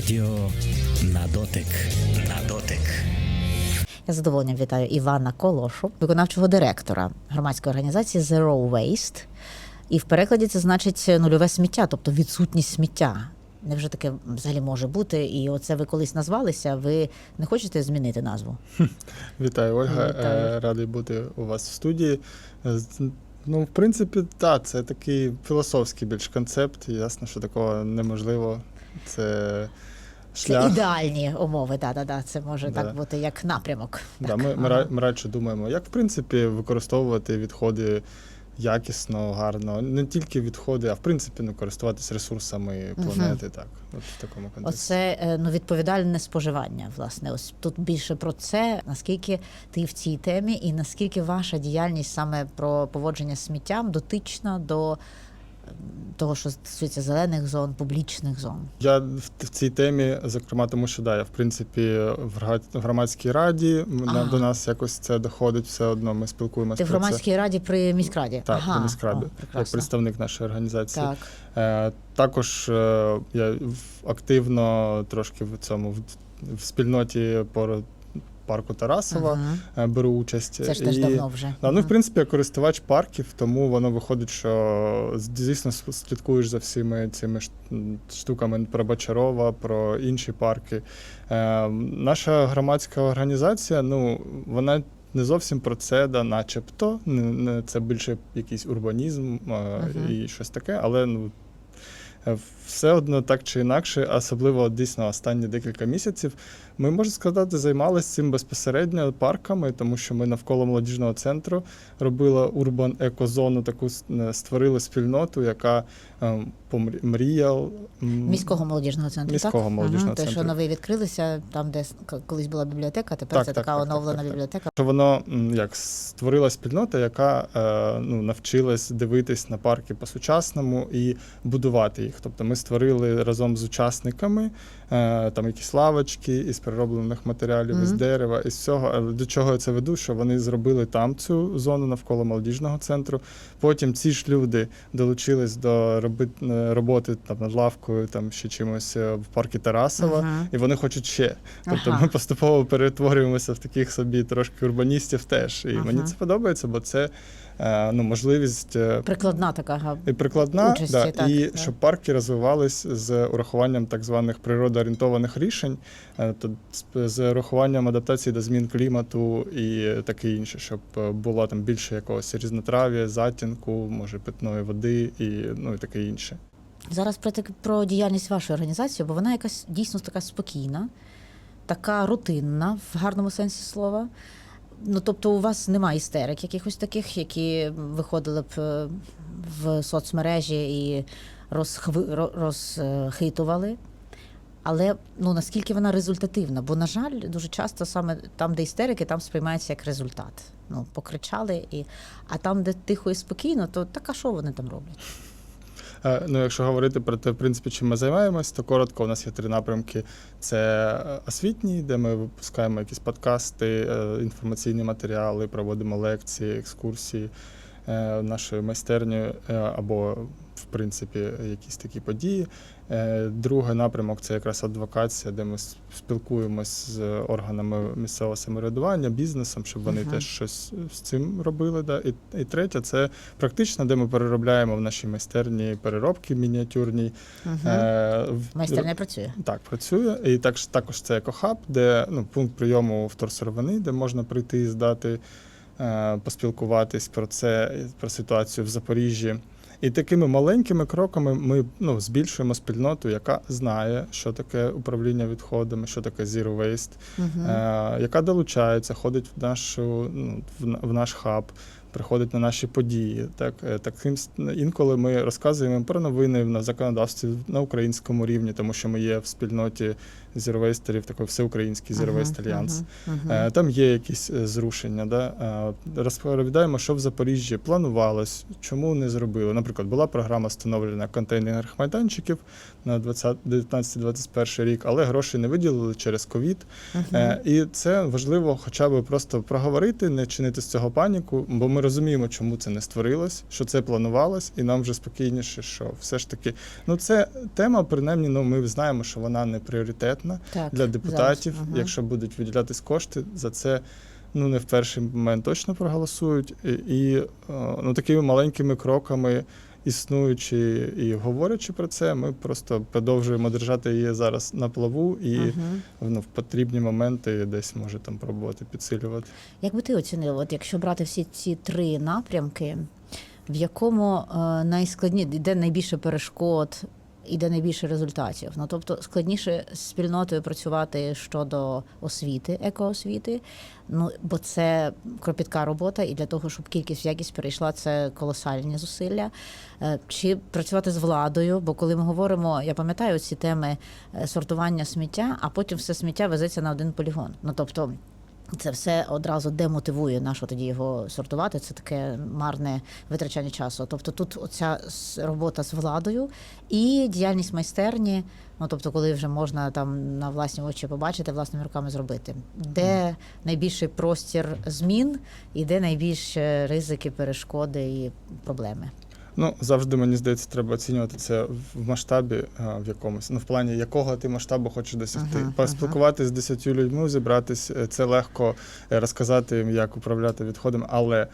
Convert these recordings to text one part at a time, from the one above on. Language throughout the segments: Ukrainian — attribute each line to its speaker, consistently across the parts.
Speaker 1: Радіо на дотик. На дотик.
Speaker 2: Я задоволенням вітаю Івана Колошу, виконавчого директора громадської організації Zero Waste. І в перекладі це значить нульове сміття, тобто відсутність сміття. Невже таке взагалі може бути? І оце ви колись назвалися. Ви не хочете змінити назву?
Speaker 3: Вітаю, Ольга.
Speaker 2: Вітаю.
Speaker 3: Е, Радий бути у вас в студії. Е, Ну, в принципі, так, це такий філософський більш концепт. Ясно, що такого неможливо. Це
Speaker 2: Це ідеальні умови. Да, да, да. Це може
Speaker 3: Да.
Speaker 2: так бути як напрямок.
Speaker 3: Да,
Speaker 2: Так,
Speaker 3: ми, ми,
Speaker 2: ага.
Speaker 3: ми радше думаємо, як в принципі використовувати відходи якісно, гарно. Не тільки відходи, а в принципі ну, користуватися ресурсами планети. Так, от в такому контексті.
Speaker 2: Оце е, ну, відповідальне споживання. Власне, ось тут більше про це. Наскільки ти в цій темі, і наскільки ваша діяльність саме про поводження з сміттям дотична до того, що стосується зелених зон, публічних зон.
Speaker 3: Я в, цій темі, зокрема, тому що да, я в принципі в громадській раді
Speaker 2: Ага.
Speaker 3: до нас якось це доходить все одно. Ми спілкуємося
Speaker 2: Ти в громадській раді при міськраді?
Speaker 3: Так,
Speaker 2: ага.
Speaker 3: при міськраді,
Speaker 2: О,
Speaker 3: як представник нашої організації.
Speaker 2: Так.
Speaker 3: Е, також е, я активно трошки в цьому в, в спільноті по парку Тарасова
Speaker 2: Ага.
Speaker 3: е, беру участь.
Speaker 2: Це ж теж
Speaker 3: І-
Speaker 2: давно вже.
Speaker 3: Да, ну, в принципі, я користувач парків, тому воно виходить, що звісно слідкуєш за всіми цими штуками про Бочарова, про інші парки. Е, наша громадська організація, ну, вона не зовсім про це, да, начебто. Це більше якийсь урбанізм е,
Speaker 2: Мгм.
Speaker 3: і щось таке, але ну. Е, Все одно так чи інакше, особливо дійсно останні декілька місяців, ми можна сказати, займалися цим безпосередньо парками, тому що ми навколо молодіжного центру робили урбан екозону, таку е, створили спільноту, яка е, помрі- мріяв м,
Speaker 2: Міського молодіжного центру.
Speaker 3: Міського
Speaker 2: так?
Speaker 3: молодіжного
Speaker 2: Ага, Те, що
Speaker 3: центру.
Speaker 2: новий відкрилися, там, де колись була бібліотека, тепер
Speaker 3: Так,
Speaker 2: це
Speaker 3: так,
Speaker 2: така
Speaker 3: так,
Speaker 2: оновлена
Speaker 3: так, так.
Speaker 2: бібліотека.
Speaker 3: що воно як створила спільнота, яка ну, навчилась дивитись на парки по-сучасному і будувати їх. Тобто ми створили разом з учасниками е, там якісь лавочки із перероблених матеріалів, із дерева, із всього. Але До чого я це веду? Що вони зробили там цю зону навколо молодіжного центру. Потім ці ж люди долучились до роби, е, роботи там над лавкою, там ще чимось е, в парку Тарасова.
Speaker 2: Ага.
Speaker 3: І вони хочуть ще. Тобто
Speaker 2: Ага.
Speaker 3: ми поступово перетворюємося в таких собі трошки урбаністів теж. І
Speaker 2: Ага.
Speaker 3: мені це подобається, бо це е, ну, можливість е,
Speaker 2: Прикладна така.
Speaker 3: прикладна,
Speaker 2: Участі,
Speaker 3: да,
Speaker 2: так,
Speaker 3: і
Speaker 2: да.
Speaker 3: щоб парки розвивались з урахуванням так званих природоорієнтованих рішень, е, то з- урахуванням адаптації до змін клімату і таке інше, щоб е, було там більше якогось різнотрав'я, затінку, може питної води і ну і таке інше.
Speaker 2: Зараз про, так- про діяльність вашої організації, бо вона якась дійсно така спокійна, така рутинна в гарному сенсі слова. Ну, тобто, у вас немає істерик якихось таких, які виходили б е, в соцмережі і розхви, розхитували. Але ну наскільки вона результативна? Бо, на жаль, дуже часто саме там, де істерики, там сприймається як результат. Ну, покричали, і... а там, де тихо і спокійно, то так а що вони там роблять?
Speaker 3: Е, Ну, якщо говорити про те, в принципі, чим ми займаємось, то коротко у нас є три напрямки: це освітні, освітній, де ми випускаємо якісь подкасти, е, інформаційні матеріали, проводимо лекції, екскурсії е, нашою майстернею е, або, в принципі, якісь такі події. Е, Другий напрямок це якраз адвокація, де ми с- спілкуємось з органами місцевого самоврядування, бізнесом, щоб вони
Speaker 2: Ага.
Speaker 3: теж щось з цим робили. Да. І, і третє це практично, де ми переробляємо в нашій майстерні переробки мініатюрній.
Speaker 2: Угу.
Speaker 3: Е,
Speaker 2: Майстерня працює.
Speaker 3: так, працює. І також, також це екохаб, де ну, пункт прийому вторсировини, де можна прийти і здати, е, поспілкуватись про це, про ситуацію в Запоріжжі. І такими маленькими кроками ми ну, збільшуємо спільноту, яка знає, що таке управління відходами, що таке Zero Waste,
Speaker 2: Угу.
Speaker 3: е, яка долучається, ходить в нашу ну, в, в наш хаб, приходить на наші події. Так, е, таким інколи ми розказуємо про новини на законодавстві на українському рівні, тому що ми є в спільноті зіровейстерів, такий всеукраїнський зіровейст альянс. Е, Там є якісь е, зрушення. Да? Розповідаємо, що в Запоріжжі планувалось, чому не зробили. Наприклад, була програма встановлення контейнерних майданчиків на 20 19-21 рік, але грошей не виділили через ковід. Е, І це важливо хоча б просто проговорити, не чинити з цього паніку, бо ми ми розуміємо, чому це не створилось, що це планувалось, і нам вже спокійніше, що все ж таки, ну це тема, принаймні, ну ми знаємо, що вона не пріоритетна
Speaker 2: Так,
Speaker 3: для депутатів.
Speaker 2: зараз. Ага.
Speaker 3: Якщо будуть виділятись кошти, за це ну не в перший момент точно проголосують. І, і е, ну такими маленькими кроками. Існуючи і говорячи про це, ми просто продовжуємо держати її зараз на плаву і
Speaker 2: Мгм.
Speaker 3: ну, в потрібні моменти десь може там пробувати підсилювати.
Speaker 2: Як би ти оцінив, от якщо брати всі ці три напрямки, в якому е, найскладні, де найбільше перешкод і де найбільше результатів? Ну тобто складніше з спільнотою працювати щодо освіти, екоосвіти, ну бо це кропітка робота, і для того, щоб кількість в якість перейшла, це колосальні зусилля. Е, Чи працювати з владою? Бо коли ми говоримо, я пам'ятаю ці теми е, сортування сміття, а потім все сміття везеться на один полігон. Ну тобто. Це все одразу демотивує нащо тоді його сортувати. Це таке марне витрачання часу. Тобто тут оця робота з владою і діяльність майстерні. Ну тобто, коли вже можна там на власні очі побачити, власними руками зробити, де найбільший простір змін і де найбільше ризики, перешкоди і проблеми.
Speaker 3: Ну завжди мені здається, треба оцінювати це в масштабі а, в якомусь. Ну в плані якого ти масштабу хочеш досягти.
Speaker 2: Ага,
Speaker 3: Поспілкуватися з десятью людьми, зібратись е, це легко е, розказати їм, як управляти відходами, але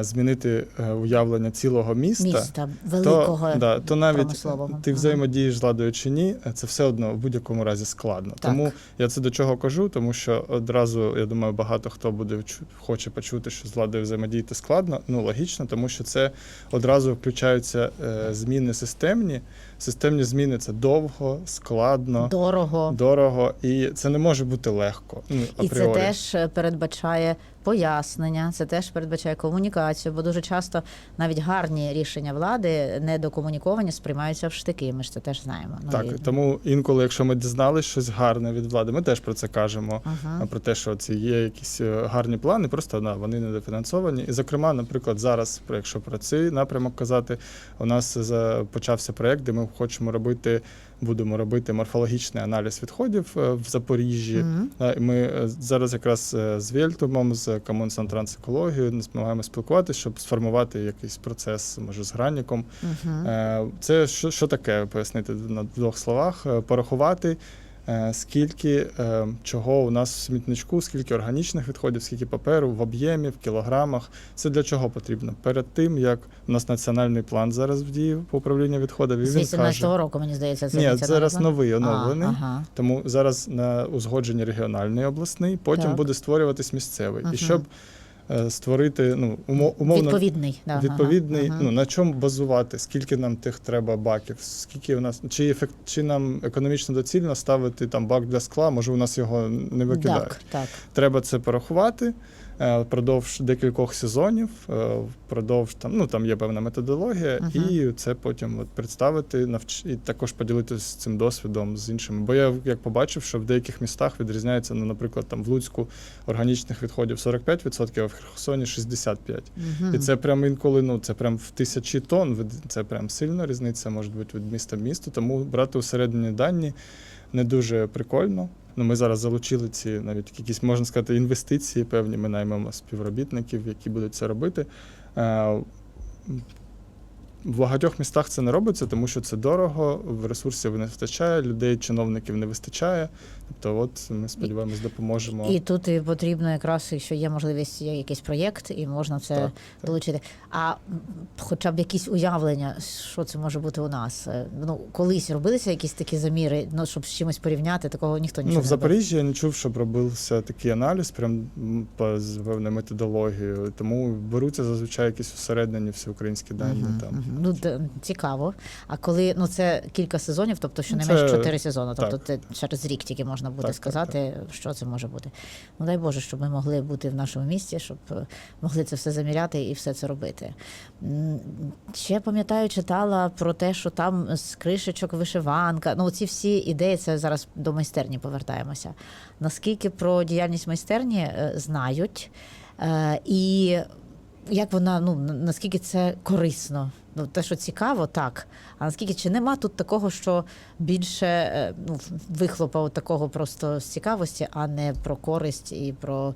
Speaker 3: змінити е, уявлення цілого міста.
Speaker 2: Міста великого
Speaker 3: то, да, то навіть ти взаємодієш з владою чи ні, е, це все одно в будь-якому разі складно.
Speaker 2: Так.
Speaker 3: Тому я це до чого кажу, тому що одразу я думаю, багато хто буде хоче почути, що з владою взаємодіяти складно. Ну логічно, тому що це одразу включаються е, зміни системні. Системні зміни це довго, складно,
Speaker 2: дорого.
Speaker 3: дорого, і це не може бути легко. Ну,
Speaker 2: І це
Speaker 3: апріорі.
Speaker 2: теж е, передбачає пояснення, це теж передбачає комунікацію, бо дуже часто навіть гарні рішення влади недокомуніковані сприймаються в штики. Ми ж це теж знаємо. Ну,
Speaker 3: Так,
Speaker 2: і-
Speaker 3: тому інколи, якщо ми дізналися щось гарне від влади, ми теж про це кажемо.
Speaker 2: Ага.
Speaker 3: про те, що ці є якісь е, гарні плани, просто да, вони недофінансовані. І, зокрема, наприклад, зараз, про- якщо про цей напрямок казати, у нас за- почався проєкт, де ми хочемо робити, будемо робити морфологічний аналіз відходів е, в Запоріжжі. Mm -hmm. ми е, зараз якраз з Вєльтумом, з Комунсантрансекологією намагаємося спілкуватися, щоб сформувати якийсь процес, може, з граніком.
Speaker 2: Mm
Speaker 3: -hmm. Це що, що таке пояснити на двох словах? Порахувати, скільки е, чого у нас в смітничку, скільки органічних відходів, скільки паперу в об'ємі, в кілограмах. Це для чого потрібно? Перед тим як у нас національний план зараз в дії по управлінню відходів, і
Speaker 2: З
Speaker 3: він
Speaker 2: 18-го
Speaker 3: каже.
Speaker 2: року, мені здається, це
Speaker 3: Ні,
Speaker 2: національний
Speaker 3: зараз
Speaker 2: план?
Speaker 3: новий оновлений.
Speaker 2: А, ага.
Speaker 3: Тому зараз на узгодження регіональний обласний, потім
Speaker 2: Так.
Speaker 3: буде створюватись місцевий.
Speaker 2: Мгм.
Speaker 3: І щоб е, створити ну, умо- умовно
Speaker 2: Відповідний. Да,
Speaker 3: відповідний,
Speaker 2: ага.
Speaker 3: ну на чому базувати, скільки нам тих треба баків, скільки у нас чи ефект, чи нам економічно доцільно ставити там бак для скла, може у нас його не викидають.
Speaker 2: Так, так.
Speaker 3: Треба це порахувати е, впродовж декількох сезонів, е, впродовж там, ну там є певна методологія,
Speaker 2: Мгм.
Speaker 3: і це потім от представити, навч... і також поділитися цим досвідом з іншими. Бо я як побачив, що в деяких містах відрізняється, ну, наприклад, там в Луцьку органічних відходів 45%, а в Херсоні 65%.
Speaker 2: Мгм.
Speaker 3: І це прям інколи, ну це прям в тисячі тонн. Це прям сильна різниця може бути від міста в місто. Тому брати усередині дані не дуже прикольно. Ну, ми зараз залучили ці навіть якісь, можна сказати, інвестиції певні. Ми наймемо співробітників, які будуть це робити. В багатьох містах це не робиться, тому що це дорого, в ресурсів не вистачає, людей, чиновників не вистачає. Тобто, от ми сподіваємось, допоможемо.
Speaker 2: І тут і потрібно якраз, якщо є можливість, є якийсь проєкт, і можна це
Speaker 3: Так,
Speaker 2: долучити. А хоча б якісь уявлення, що це може бути у нас. Е, Ну, колись робилися якісь такі заміри, ну щоб з чимось порівняти, такого ніхто нічого
Speaker 3: Ну, в
Speaker 2: не.
Speaker 3: Запоріжжі я не чув, щоб робився такий аналіз, прям по певною методологією. Тому беруться зазвичай якісь усереднені всеукраїнські дані.
Speaker 2: Мгм,
Speaker 3: Там
Speaker 2: мгм. Ну, д- цікаво. А коли ну це кілька сезонів, тобто що
Speaker 3: Ну,
Speaker 2: не
Speaker 3: це-
Speaker 2: чотири сезони, тобто
Speaker 3: так.
Speaker 2: це через рік тільки можна буде
Speaker 3: Так, так,
Speaker 2: сказати, що це може бути. Ну дай Боже, щоб ми могли бути в нашому місті, щоб е, могли це все заміряти і все це робити. М, Ще пам'ятаю, читала про те, що там з кришечок вишиванка. Ну, ці всі ідеї, це зараз до майстерні повертаємося. Наскільки про діяльність майстерні е, знають, е, і як вона, ну наскільки це корисно ну те, що цікаво, так. А наскільки чи нема тут такого, що більше е, ну, вихлопа такого просто з цікавості, а не про користь і про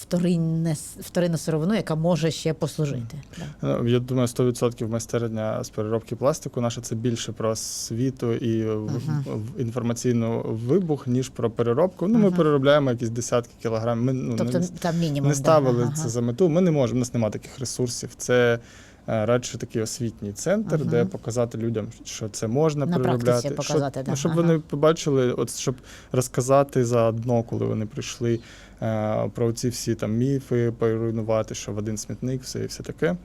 Speaker 2: вторинне, вторинну сировину, яка може ще послужити.
Speaker 3: Ну, Я думаю, 100% майстерня з переробки пластику наша це більше про освіту і
Speaker 2: Мгм.
Speaker 3: інформаційну вибух, ніж про переробку. Ну, ми
Speaker 2: Мгм.
Speaker 3: переробляємо якісь десятки кілограмів. Ми ну,
Speaker 2: Тобто
Speaker 3: не,
Speaker 2: там мінімум
Speaker 3: не ставили
Speaker 2: да, ага.
Speaker 3: це за мету. Ми не можемо, у нас немає таких ресурсів. Це радше такий освітній центр,
Speaker 2: Мгм.
Speaker 3: де показати людям, що це можна
Speaker 2: На
Speaker 3: переробляти.
Speaker 2: показати,
Speaker 3: щоб,
Speaker 2: да,
Speaker 3: ну, щоб
Speaker 2: ага.
Speaker 3: вони побачили, от щоб розказати заодно, коли вони прийшли е, про ці всі там міфи, поруйнувати, що в один смітник, все і все таке.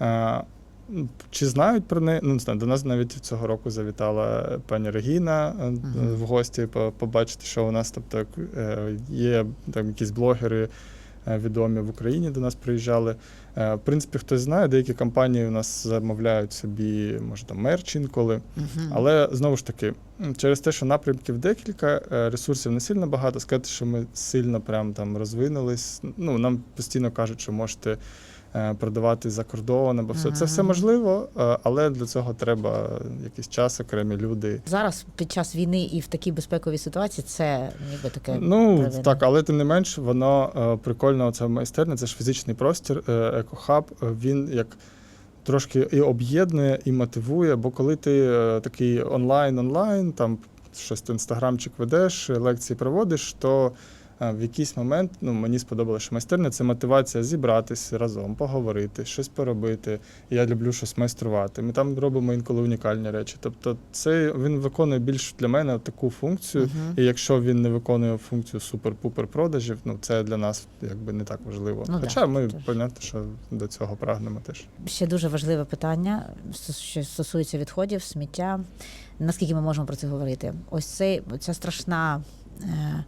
Speaker 3: Е, ну, Чи знають про неї? Ну, не знаю, до нас навіть цього року завітала пані Регіна е,
Speaker 2: Мгм.
Speaker 3: в гості по- побачити, що у нас тобто, е, є там якісь блогери е, відомі в Україні до нас приїжджали. Е, В принципі, хтось знає, деякі компанії у нас замовляють собі, може, там мерч інколи.
Speaker 2: Мгм.
Speaker 3: Але знову ж таки, через те, що напрямків декілька, е, ресурсів не сильно багато, сказати, що ми сильно прям там розвинулись. Ну, нам постійно кажуть, що можете е, продавати за кордон або все. Це все можливо, е, але для цього треба якийсь час, окремі люди.
Speaker 2: Зараз під час війни і в такій безпековій ситуації це ніби таке
Speaker 3: Ну
Speaker 2: провина.
Speaker 3: так, але тим не менш, воно е, прикольно. Це майстерня, це ж фізичний простір, е, екохаб. е, Він як трошки і об'єднує, і мотивує. Бо коли ти е, такий онлайн-онлайн, там щось ти інстаграмчик ведеш, лекції проводиш, то е, в якийсь момент ну, мені сподобалося, що майстерня це мотивація зібратись разом, поговорити, щось поробити. Я люблю щось майструвати. Ми там робимо інколи унікальні речі. Тобто, це він виконує більш для мене таку функцію.
Speaker 2: Мгм.
Speaker 3: І якщо він не виконує функцію супер-пупер продажів, ну це для нас якби не так важливо.
Speaker 2: Ну,
Speaker 3: Хоча
Speaker 2: да,
Speaker 3: ми понятно, що до цього прагнемо теж.
Speaker 2: Ще дуже важливе питання, що стосується відходів, сміття. Наскільки ми можемо про це говорити? Ось цей, ця страшна е,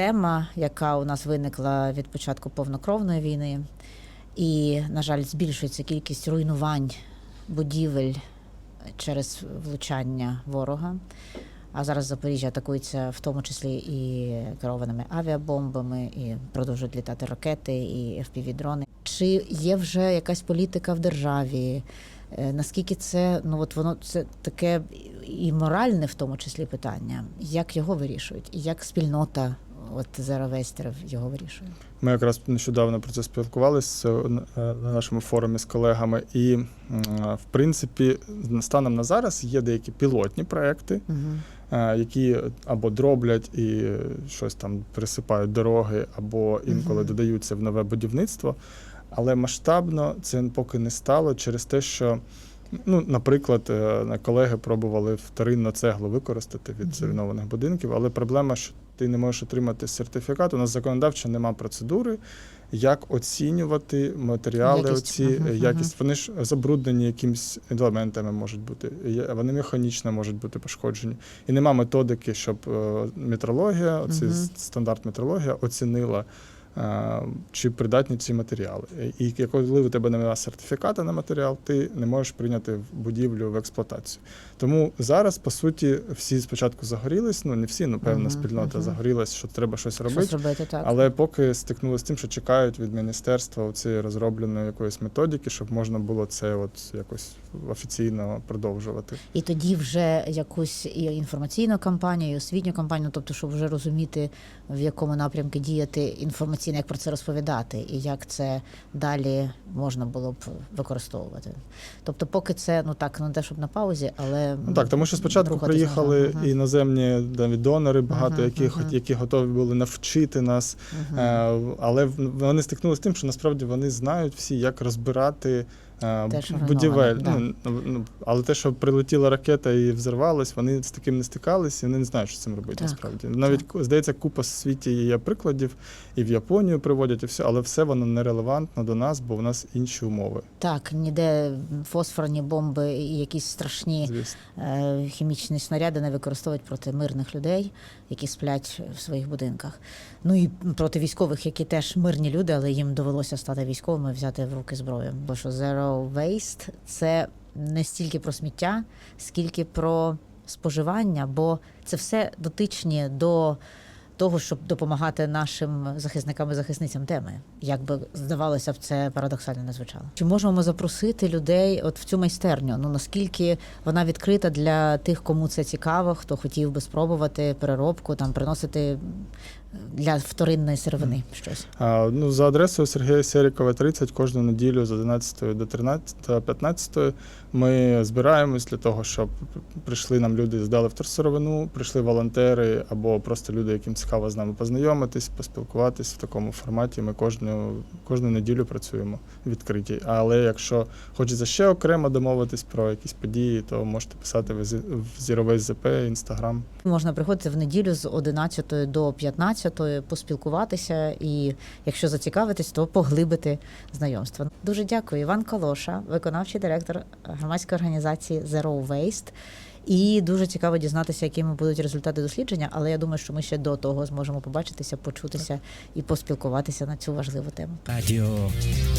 Speaker 2: тема, яка у нас виникла від початку повнокровної війни, і, на жаль, збільшується кількість руйнувань будівель через влучання ворога. А зараз Запоріжжя атакується в тому числі і керованими авіабомбами, і продовжують літати ракети, і FPV-дрони. Чи є вже якась політика в державі? Е, Наскільки це ну от воно це таке і моральне в тому числі питання? Як його вирішують? І як спільнота от зеровестерів його вирішує?
Speaker 3: Ми якраз нещодавно про це спілкувалися е, на нашому форумі з колегами. І в принципі, станом на зараз є деякі пілотні проекти,
Speaker 2: Угу.
Speaker 3: які або дроблять і щось там присипають дороги, або інколи
Speaker 2: Мгм.
Speaker 3: додаються в нове будівництво. Але масштабно це поки не стало через те, що, ну, наприклад, е, колеги пробували вторинно цеглу використати від зруйнованих будинків, але проблема, що ти не можеш отримати сертифікат. У нас законодавчо нема процедури, як оцінювати матеріали,
Speaker 2: Якість.
Speaker 3: оці
Speaker 2: мгм.
Speaker 3: якість. Вони ж забруднені якимись елементами можуть бути. Вони механічно можуть бути пошкоджені. І нема методики, щоб е, метрологія, оці
Speaker 2: Мгм.
Speaker 3: стандарт метрологія, оцінила. Чи придатні ці матеріали? І коли у тебе немає сертифіката на матеріал, ти не можеш прийняти будівлю в експлуатацію. Тому зараз, по суті, всі спочатку загорілись. Ну не всі, ну певна
Speaker 2: Мгм,
Speaker 3: спільнота
Speaker 2: мгм.
Speaker 3: загорілась, що треба щось робити.
Speaker 2: Щось робити так.
Speaker 3: Але поки стикнулися з тим, що чекають від міністерства цієї розробленої якоїсь методики, щоб можна було це от якось офіційно продовжувати.
Speaker 2: І тоді вже якусь і інформаційну кампанію, і освітню кампанію, тобто, щоб вже розуміти, в якому напрямку діяти інформаційно, як про це розповідати, і як це далі можна було б використовувати. Тобто, поки це ну так, не те, щоб на паузі, але
Speaker 3: Ну так, тому що спочатку приїхали.
Speaker 2: Ага.
Speaker 3: іноземні навіть донори, багато
Speaker 2: Ага,
Speaker 3: яких
Speaker 2: ага.
Speaker 3: які готові були навчити нас. Е, Але вони стикнулися з тим, що насправді вони знають всі, як розбирати е,
Speaker 2: Те, що
Speaker 3: будівель.
Speaker 2: руйноване,
Speaker 3: Ну, ну, але те, що прилетіла ракета і взорвалась, вони з таким не стикалися, і вони не знають, що з цим робити
Speaker 2: Так,
Speaker 3: насправді. Навіть ку- здається, купа в світі є прикладів, і в Японію приводять, і все, але все воно нерелевантно до нас, бо в нас інші умови.
Speaker 2: Так, ніде фосфорні бомби і якісь страшні
Speaker 3: Звісно.
Speaker 2: е, хімічні снаряди не використовують проти мирних людей, які сплять в своїх будинках. Ну і проти військових, які теж мирні люди, але їм довелося стати військовими, взяти в руки зброю. Бо що Zero Waste – це не стільки про сміття, скільки про споживання, бо це все дотичні до того, щоб допомагати нашим захисникам і захисницям теми. Як би здавалося б, це парадоксально не звучало. Чи можемо ми запросити людей от в цю майстерню? Ну наскільки вона відкрита для тих, кому це цікаво, хто хотів би спробувати переробку, там приносити для вторинної сировини щось.
Speaker 3: А, ну, за адресою Сергія Серікова, 30, кожну неділю з 11 до 13 та 15 ми збираємось для того, щоб прийшли нам люди, здали вторсировину, прийшли волонтери або просто люди, яким цікаво з нами познайомитись, поспілкуватись в такому форматі. Ми кожну, кожну неділю працюємо відкриті. Але якщо хочеться ще окремо домовитись про якісь події, то можете писати в Зі- в Зіровий ЗП, Інстаграм.
Speaker 2: Можна приходити в неділю з 11 до 15, поспілкуватися, і якщо зацікавитись, то поглибити знайомство. Дуже дякую, Іван Колоша, виконавчий директор громадської організації Zero Waste. І дуже цікаво дізнатися, якими будуть результати дослідження. Але я думаю, що ми ще до того зможемо побачитися, почутися і поспілкуватися на цю важливу тему.
Speaker 1: Радіо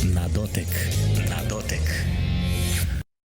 Speaker 1: на дотик. На дотик.